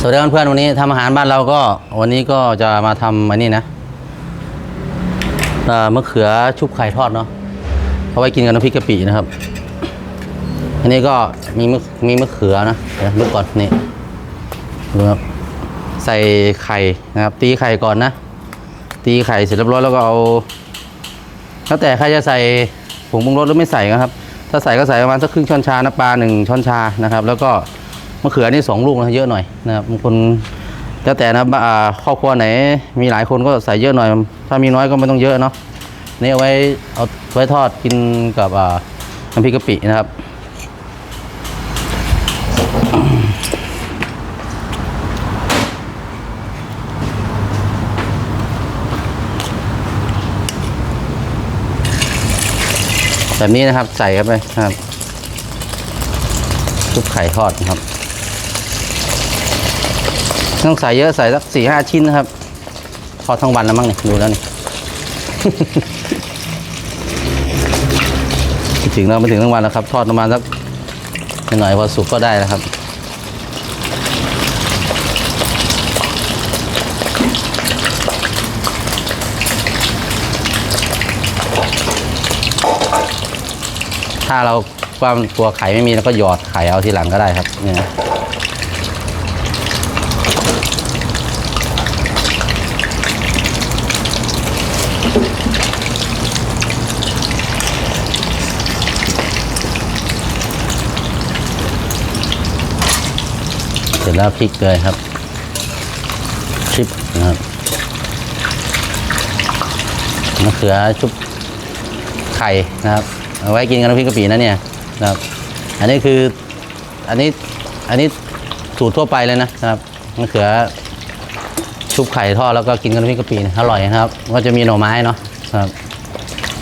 สวัสดีเพื่อนๆวันนี้ทำอาหารบ้านเราก็วันนี้ก็จะมาทำอันนี้นะมะเขือชุบไข่ทอดเนาะเอาไว้กินกับน้ำพริกกะปินะครับ อันนี้ก็มีมะมีมะเขือนะเดี๋ยวดูก่อนนี่ดูครับใส่ไข่นะครับ ตีไข่ก่อนนะ ตีไข่เสร็จเรียบร้อยแล้วก็เอาแล้วแต่ใครจะใส่ผงปรุงรสหรือไม่ใส่นะครับ ถ้าใส่ก็ใส่ประมาณสักครึ่งช้อนชาน้ำปลาหนึ่งช้อนชานะครับ แล้วก็ มะเขือนี่สองลูกนะเยอะหน่อยนะครับบางคนแล้วแต่นะครอบครัวไหนมีหลายคนก็ใส่เยอะหน่อย ถ้ามีน้อยก็ไม่ต้องเยอะเนาะนี่เอาไว้เอาไว้ทอดกินกับอ่าน้ำพริกกะปินะครับแบบนี้นะครับใส่เข้าไปครับชุบไข่ทอดนะครับ ต้องใส่เยอะใส่สักสี่ห้าชิ้นนะครับทอดทั้งวันแล้วมั้งเนี่ยดูแล้วนี่ถึงแล้วไม่ถึงทั้งวันแล้วครับ ทอดประมาณสักหน่อยพอสุกก็ได้แล้วครับถ้าเราควากลัวไข่ไม่มีเราก็หยอดไข่เอาทีหลังก็ได้ครับเนี่ย ร็จแล้วพริกเลยครับพริกนะครับมะเขือชุบไข่นะครับเอาไว้กินกับน้ำพริกกะปินะเนี่ยนะครับ อันนี้คืออันนี้อันนี้สูตรทั่วไปเลยนะครับมะเขือชุบไข่ทอดแล้วก็กินกับน้ำพริกกะปินี่ยอร่อยนะครับ ก็จะมีหน่อไม้เนาะนะครับ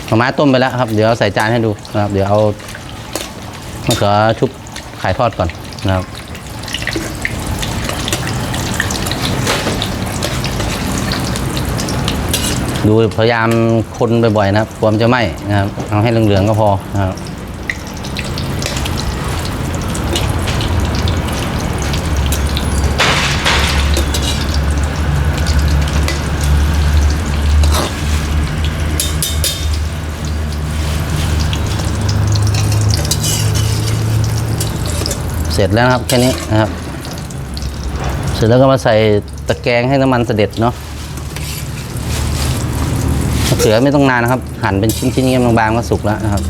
หน่อไม้ต้มไปแล้วครับ เดี๋ยวใส่จานให้ดูนะครับ เดี๋ยวเอามะเขือชุบไข่ทอดก่อนนะครับ ดูพยายามคนบ่อยๆนะครับกลัวมันจะไหม้นะครับเอาให้เหลืองๆก็พอนะครับเสร็จแล้วนะครับแค่นี้นะครับ เสร็จแล้วก็มาใส่ตะแกรงให้น้ำมันเสด็จเนาะ เขือไม่ต้องนานนะครับ หั่นเป็นชิ้นๆเงี้ยบางๆก็สุกแล้วนะครับ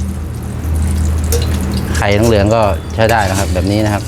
ไข่เหลืองก็ใช้ได้นะครับ แบบนี้นะครับ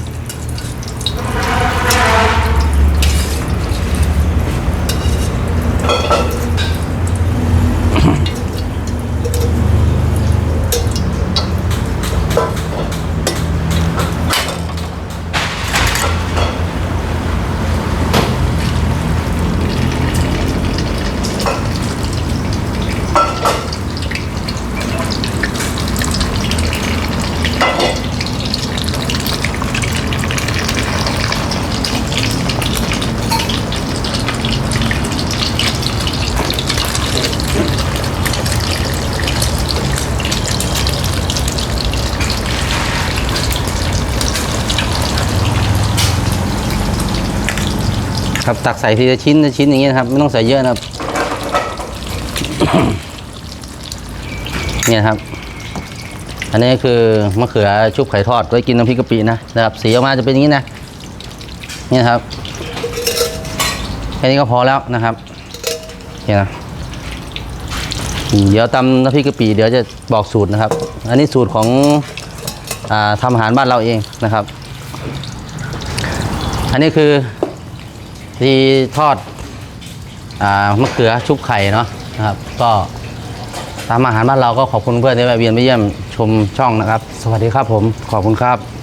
ครับตักใส่ทีละชิ้นละชิ้นอย่างเงี้ยครับ ไม่ต้องใส่เยอะนะครับเนี่ยครับ อันนี้คือมะเขือชุบไข่ทอดไว้กินน้ำพริกกะปินะนะครับ สีออกมาจะเป็นอย่างนี้นะนี่นะครับแค่นี้ก็พอแล้วนะครับเนี่ยนะเดี๋ยวตำน้ำพริกกะปิเดี๋ยวจะบอกสูตรนะครับ อันนี้สูตรของอทำอาหารบ้านเราเองนะครับ อันนี้คือ ที่ทอดอมะเขือชุบไข่เนาะนะครับ ก็ตามอาหารบ้านเราก็ขอบคุณเพื่อนที่แวะเวียนมาเยี่ยมชมช่องนะครับ สวัสดีครับผมขอบคุณครับ